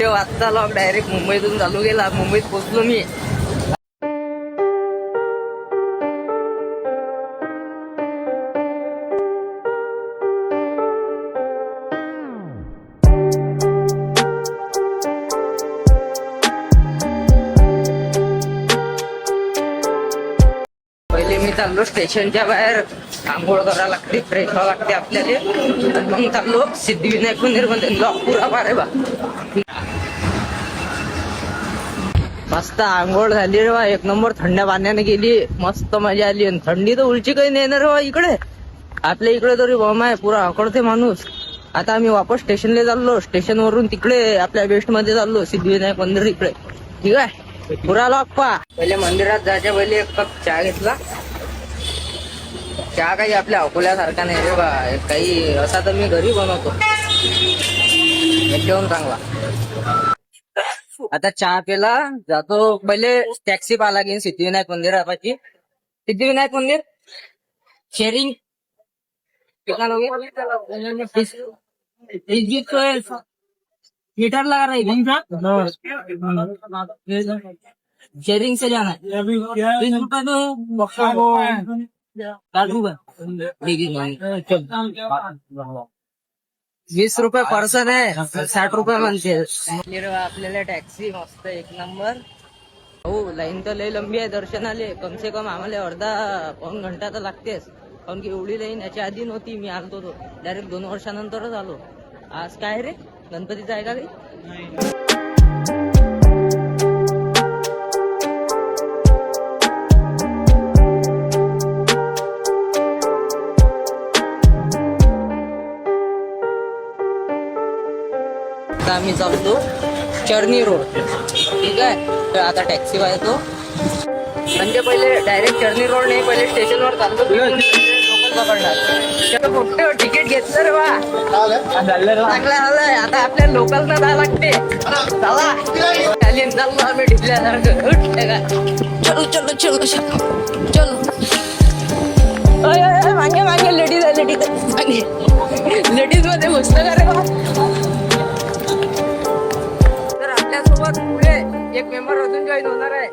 तेव्हा आत्ता lock direct मुंबईतून चालू गेला मुंबईत पोहोचलो मी. पहिले मी चाललो स्टेशनच्या बाहेर. आंघोळ करावं लागते फ्रेश व्हावं लागते आपल्याला. मग चाललो सिद्धिविनायक मंदिरमध्ये लॉक पुरा बारे बा. मस्त आंघोळ झाली रे बा. एक नंबर थंड पाण्याने गेली. मस्त मजा आली. आणि थंडी तर उलची काही नाही ना रे बा इकडे. आपल्या इकडे तरी बॉम्ब आहे. पुरा आकडते माणूस. आता आम्ही वापस स्टेशनला चाललो. स्टेशन वरून तिकडे आपल्या वेस्टमध्ये चाललो. सिद्धिविनायक मंदिर इकडे. ठीक आहे? पुरा लॉक पहिले मंदिरात जायच्या पहिले एक कप चहा घेतला. चहा काही आपल्या अकोल्यासारखा नाही रे बा. काही असा तर मी घरी बनवतो. एकदम चांगला. आता चहा पेला जातो. पहिले टॅक्सी पाहा लागेल सिद्धिविनायक मंदिरापाशी सिद्धिविनायक मंदिर? शेअरिंग मीटर लगा रही शेयरिंग से जाना है वीस रुपये पर्सन आहे. साठ रुपये म्हणते. आपल्याला टॅक्सी मस्त एक नंबर. हो लाईन तर लई लंबी आहे दर्शनाले. कम से कम आम्हाला अर्धा पाऊन घंटा तर लागतेच. कारण की एवढी लाईन याच्या आधी नव्हती मी आलतो तो. डायरेक्ट दोन वर्षानंतरच आलो. आज काय रे? गणपतीचं आहे का रे? आता आम्ही चालतो चर्नी रोड. ठीक आहे? तर आता टॅक्सी येतो म्हणजे पहिले डायरेक्ट चर्नी रोड नाही पहिले स्टेशनवर चालतो लोकल पकडणार. तिकीट घेतलं रे बा. चांगलं आता आपल्या लोकल ना जायला लागते. चला. चाललो आम्ही हे ओय, मागे मागे लेडीज आहे लेडीज मागे. एक मेंबर अजून जॉईन होणार आहे.